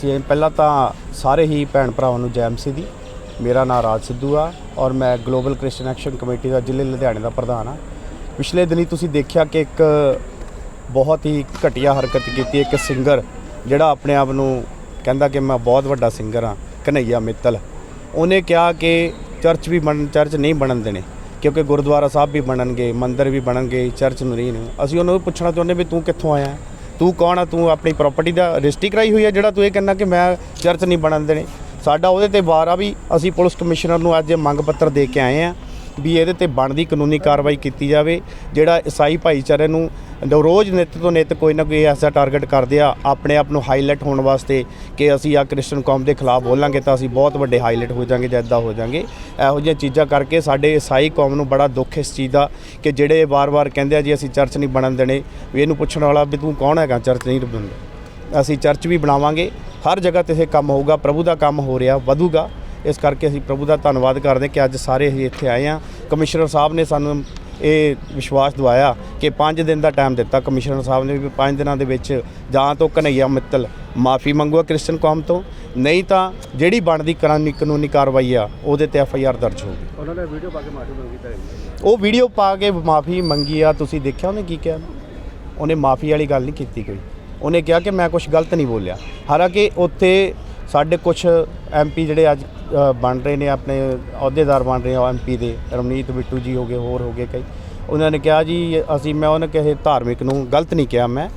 ਸੇ। ਪਹਿਲਾਂ ਤਾਂ ਸਾਰੇ ਹੀ ਭੈਣ ਭਰਾਵਾਂ ਨੂੰ ਜੈਮਸੀ ਦੀ ਮੇਰਾ ਨਾਮ ਰਾਜ ਸਿੱਧੂ ਆ ਔਰ ਮੈਂ ਗਲੋਬਲ ਕ੍ਰਿਸਚੀਅਨ ਐਕਸ਼ਨ ਕਮੇਟੀ ਦਾ ਜ਼ਿਲ੍ਹੇ ਲੁਧਿਆਣੇ ਦਾ ਪ੍ਰਧਾਨ ਆ। ਪਿਛਲੇ ਦਿਨੀ ਤੁਸੀਂ ਦੇਖਿਆ ਕਿ ਇੱਕ ਬਹੁਤ ਹੀ ਘਟੀਆ ਹਰਕਤ ਕੀਤੀ। ਇੱਕ ਸਿੰਗਰ ਜਿਹੜਾ ਆਪਣੇ ਆਪ ਨੂੰ ਕਹਿੰਦਾ ਕਿ ਮੈਂ ਬਹੁਤ ਵੱਡਾ ਸਿੰਗਰ ਆ ਕਨਈਆ ਮਿੱਤਲ। ਉਹਨੇ ਕਿਹਾ ਕਿ ਚਰਚ ਵੀ ਬਣ, ਚਰਚ ਨਹੀਂ ਬਣਨ ਦੇਣੇ, ਕਿਉਂਕਿ ਗੁਰਦੁਆਰਾ ਸਾਹਿਬ ਵੀ ਬਣਨਗੇ, ਮੰਦਿਰ ਵੀ ਬਣਨਗੇ, ਚਰਚ ਨੂੰ ਨਹੀਂ। ਨੇ ਅਸੀਂ ਉਹਨੂੰ ਪੁੱਛਣਾ ਚਾਹੁੰਦੇ ਵੀ ਤੂੰ ਕਿੱਥੋਂ ਆਇਆ? ਤੂੰ ਕੌਣ ਆ? ਤੂੰ ਆਪਣੀ ਪ੍ਰਾਪਰਟੀ ਦਾ ਰਜਿਸਟਰੀ ਕਰਾਈ ਹੋਈ ਆ ਜਿਹੜਾ ਤੂੰ ਇਹ ਕਹਿੰਦਾ ਕਿ ਮੈਂ ਚਰਚ ਨਹੀਂ ਬਣਨ ਦੇਣੇ। ਸਾਡਾ ਉਹਦੇ ਤੇ ਵਾਰ ਆ ਵੀ ਅਸੀਂ ਪੁਲਿਸ ਕਮਿਸ਼ਨਰ ਨੂੰ ਅੱਜ ਮੰਗ ਪੱਤਰ ਦੇ ਕੇ ਆਏ ਆ। ਵੀ ਇਹਦੇ ਤੇ ਬਣਦੀ ਕਾਨੂੰਨੀ ਕਾਰਵਾਈ ਕੀਤੀ ਜਾਵੇ, ਜਿਹੜਾ ਈਸਾਈ ਭਾਈਚਾਰੇ ਨੂੰ ਦ- ਰੋਜ਼ ਨਿੱਤ ਤੋਂ ਨਿੱਤ ਕੋਈ ਨਾ ਕੋਈ ਐਸਾ ਟਾਰਗੇਟ ਕਰਦੇ ਆ, ਆਪਣੇ ਆਪ ਨੂੰ ਹਾਈਲਾਈਟ ਹੋਣ ਵਾਸਤੇ ਕਿ ਅਸੀਂ ਆ ਕ੍ਰਿਸਚਨ ਕੌਮ ਦੇ ਖਿਲਾਫ ਬੋਲਾਂਗੇ ਤਾਂ ਅਸੀਂ ਬਹੁਤ ਵੱਡੇ ਹਾਈਲਾਈਟ ਹੋ ਜਾਾਂਗੇ, ਜਾਂ ਇੱਦਾਂ ਹੋ ਜਾਾਂਗੇ। ਇਹੋ ਜਿਹੀਆਂ ਚੀਜ਼ਾਂ ਕਰਕੇ ਸਾਡੇ ਈਸਾਈ ਕੌਮ ਨੂੰ ਬੜਾ ਦੁੱਖ ਇਸ ਚੀਜ਼ ਦਾ ਕਿ ਜਿਹੜੇ ਵਾਰ-ਵਾਰ ਕਹਿੰਦੇ ਆ ਜੀ ਅਸੀਂ ਚਰਚ ਨਹੀਂ ਬਣਨ ਦੇਣੇ, ਵੀ ਇਹਨੂੰ ਪੁੱਛਣ ਵਾਲਾ ਵੀ ਤੂੰ ਕੌਣ ਹੈਗਾ ਚਰਚ ਨਹੀਂ ਬਣਨ ਅਸੀਂ ਚਰਚ ਵੀ ਬਣਾਵਾਂਗੇ, ਹਰ ਜਗ੍ਹਾ ਤੇ ਇਹ ਕੰਮ ਹੋਊਗਾ, ਪ੍ਰਭੂ ਦਾ ਕੰਮ ਹੋ ਰਿਹਾ, ਵਧੂਗਾ। ਇਸ ਕਰਕੇ ਅਸੀਂ ਪ੍ਰਭੂ ਦਾ ਧੰਨਵਾਦ ਕਰਦੇ ਕਿ ਅੱਜ ਸਾਰੇ ਅਸੀਂ ਇੱਥੇ ਆਏ ਆ ਕਮਿਸ਼ਨਰ ਸਾਹਿਬ ਨੇ ਸਾਨੂੰ ਇਹ ਵਿਸ਼ਵਾਸ ਦਿਵਾਇਆ ਕਿ 5 ਦਿਨ ਦਾ ਟਾਈਮ ਦਿੱਤਾ ਕਮਿਸ਼ਨਰ ਸਾਹਿਬ ਨੇ ਵੀ 5 ਦਿਨਾਂ ਦੇ ਵਿੱਚ ਜਾਂ ਤਾਂ ਕਨਈਆ ਮਿੱਤਲ ਮਾਫੀ ਮੰਗੂਗਾ ਕ੍ਰਿਸਚਨ ਕੌਮ ਤੋਂ ਨਹੀਂ ਤਾਂ ਜਿਹੜੀ ਬਣਦੀ ਕਾਨੂੰਨੀ ਕਾਨੂੰਨੀ ਕਾਰਵਾਈ ਆ ਉਹਦੇ ਤੇ ਐਫ ਆਈ ਆਰ ਦਰਜ ਹੋਊਗੀ। ਉਹਨਾਂ ਨੇ ਵੀਡੀਓ ਪਾ ਕੇ ਮਾਫੀ ਮੰਗੀ ਤਾਂ ਉਹ ਵੀਡੀਓ ਪਾ ਕੇ ਮਾਫੀ ਮੰਗੀ ਆ ਤੁਸੀਂ ਦੇਖਿਆ ਉਹਨੇ ਕੀ ਕਿਹਾ? ਉਹਨੇ ਮਾਫੀ ਵਾਲੀ ਗੱਲ ਨਹੀਂ ਕੀਤੀ ਕੋਈ। ਉਹਨੇ ਕਿਹਾ ਕਿ ਮੈਂ ਕੁਝ ਗਲਤ ਨਹੀਂ ਬੋਲਿਆ। ਹਾਲਾਂਕਿ ਉੱਥੇ ਸਾਡੇ ਕੁਝ ਐਮਪੀ ਜਿਹੜੇ ਅੱਜ ਬਣ ਰਹੇ ਨੇ, ਆਪਣੇ ਅਹੁਦੇਦਾਰ ਬਣ ਰਹੇ ਆ ਐਮਪੀ ਦੇ, ਰਮਨੀਤ ਬਿੱਟੂ ਜੀ ਹੋ ਗਏ, ਹੋਰ ਹੋ ਗਏ ਕਈ। ਉਹਨਾਂ ਨੇ ਕਿਹਾ ਜੀ, ਅਸੀਂ, ਮੈਂ ਉਹਨੇ ਕਿਸੇ ਧਾਰਮਿਕ ਨੂੰ ਗਲਤ ਨਹੀਂ ਕਿਹਾ ਮੈਂ,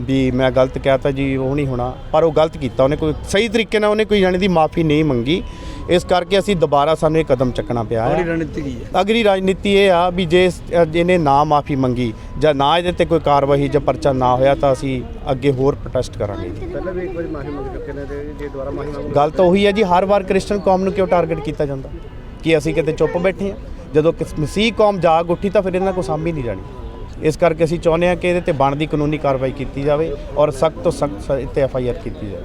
ਵੀ ਮੈਂ ਗਲਤ ਕਿਹਾ ਤਾਂ ਜੀ, ਉਹ ਨਹੀਂ ਹੋਣਾ, ਪਰ ਉਹ ਗਲਤ ਕੀਤਾ। ਉਹਨੇ ਕੋਈ ਸਹੀ ਤਰੀਕੇ ਨਾਲ ਉਹਨੇ ਕੋਈ ਜਾਣੀ ਦੀ ਮਾਫੀ ਨਹੀਂ ਮੰਗੀ। ਇਸ ਕਰਕੇ ਅਸੀਂ ਦੁਬਾਰਾ ਸਾਨੂੰ ਇਹ ਕਦਮ ਚੱਕਣਾ ਪਿਆ ਹੈ। ਰਣਨੀਤੀ ਕੀ ਹੈ? ਅਗਲੀ ਰਾਜਨੀਤੀ ਇਹ ਆ ਵੀ ਜੇ ਇਸ- ਅ, ਇਹਨੇ ਨਾ ਮਾਫੀ ਮੰਗੀ ਜਾਂ ਨਾ ਇਹਦੇ ਤੇ ਕੋਈ ਕਾਰਵਾਈ ਜਾਂ ਪਰਚਾ ਨਾ ਹੋਇਆ ਤਾਂ ਅਸੀਂ ਅੱਗੇ ਹੋਰ ਪ੍ਰੋਟੈਸਟ ਕਰਾਂਗੇ। ਜੀ ਪਹਿਲਾਂ ਵੀ ਇੱਕ ਵਾਰੀ ਮਾਫੀ ਮੰਗ ਚੁੱਕੇ ਨੇ ਤੇ ਜੇ ਦੁਬਾਰਾ ਮਾਫੀ ਮੰਗੋ ਗੱਲ ਤਾਂ ਉਹੀ ਹੈ ਜੀ ਹਰ ਵਾਰ ਕ੍ਰਿਸਚਨ ਕੌਮ ਨੂੰ ਕਿਉਂ ਟਾਰਗੇਟ ਕੀਤਾ ਜਾਂਦਾ? ਕਿ ਅਸੀਂ ਕਿਤੇ ਚੁੱਪ ਬੈਠੇ ਆ ਜਦੋਂ ਕਿਸ ਮਸੀਹ ਕੌਮ ਜਾਗ ਉੱਠੀ ਤਾਂ ਫਿਰ ਇਹਨਾਂ ਕੋਲ ਸਾਂਭੀ ਨਹੀਂ ਜਾਣੀ। ਇਸ ਕਰਕੇ ਅਸੀਂ ਚਾਹੁੰਦੇ ਹਾਂ ਕਿ ਇਹਦੇ ਤੇ ਬਣਦੀ ਕਾਨੂੰਨੀ ਕਾਰਵਾਈ ਕੀਤੀ ਜਾਵੇ ਔਰ ਸਖਤ ਤੋਂ ਸਖਤ ਤੇ ਐਫ ਆਈ ਆਰ ਕੀਤੀ ਜਾਵੇ।